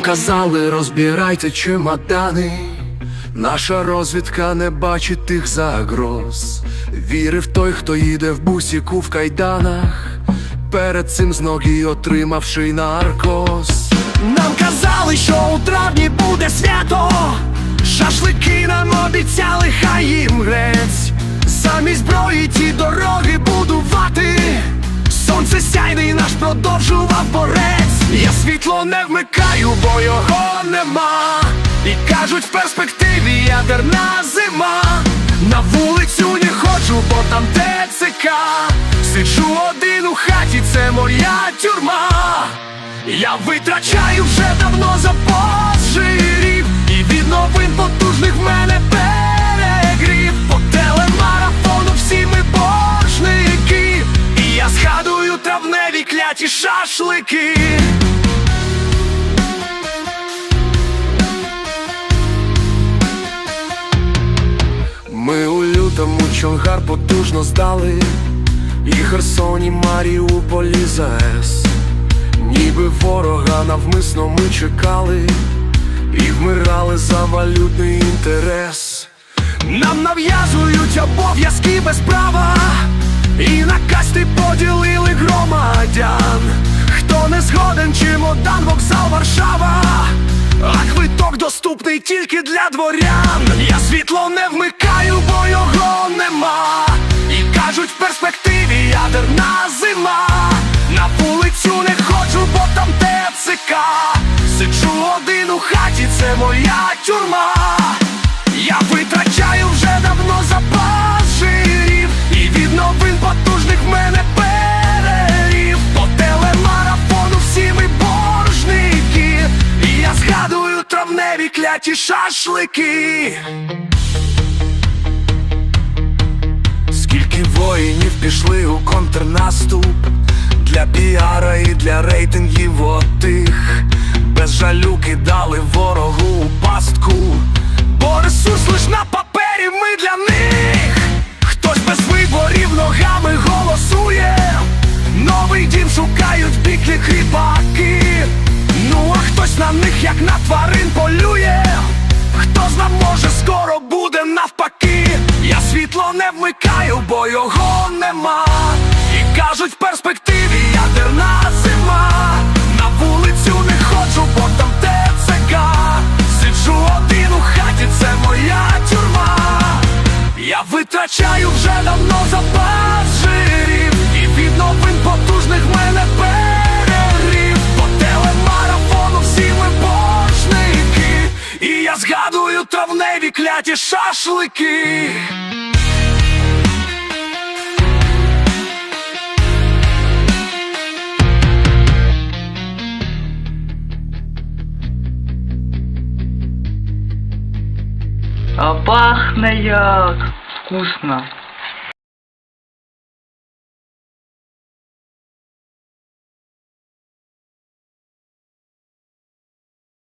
казали, розбирайте чемодани. Наша розвідка не бачить тих загроз. Вірив той, хто їде в бусіку в кайданах. Перед цим з ноги отримавши наркоз. Нам казали, що у травні буде свято. Шашлики нам обіцяли, хай їм грець. Замість зброї ті дороги будувати. Сонце сяйний наш продовжував борець. Світло не вмикаю, бо його нема. І кажуть, в перспективі ядерна зима. На вулицю не ходжу, бо там ТЦК. Сиджу один у хаті, це моя тюрма. Я витрачаю вже давно запас жирів І від новин потужних в мене перегрів По телемарафону всі ми боржники І я згадую травневі кляті шашлики Чонгар потужно здали. І Херсон, і Маріуполі ЗАЕС. Ніби ворога навмисно ми чекали. І вмирали за валютний інтерес. Нам нав'язують обов'язки без права. І на касти поділили громадян. Хто не згоден, чемодан, вокзал Варшава доступний тільки для дворян. Я світло не вмикаю, бо його нема. І кажуть, в перспективі ядерна зима. На вулицю не хочу, бо там ТЦК. Сиджу один у хаті, це моя тюрма. Я витрачаю вже давно запас згадую травневі кляті шашлики. Скільки воїнів пішли у контрнаступ Для піара і для рейтингів отих. Без жалю кидали ворогу у пастку. Бо ресурс лиш на папері ми для них. Хтось без виборів ногами голосує. Новий дім шукають біклі кріпаки а хтось на них як на тварин полює. Хто зна може скоро буде навпаки. Я світло не вмикаю, бо його нема. І кажуть в перспективі ядерна зима. На вулицю не ходжу, бо там ТЦК. Сиджу один у хаті, це моя тюрма. Я витрачаю вже давно запас травневі кляті шашлики А пахне як вкусно.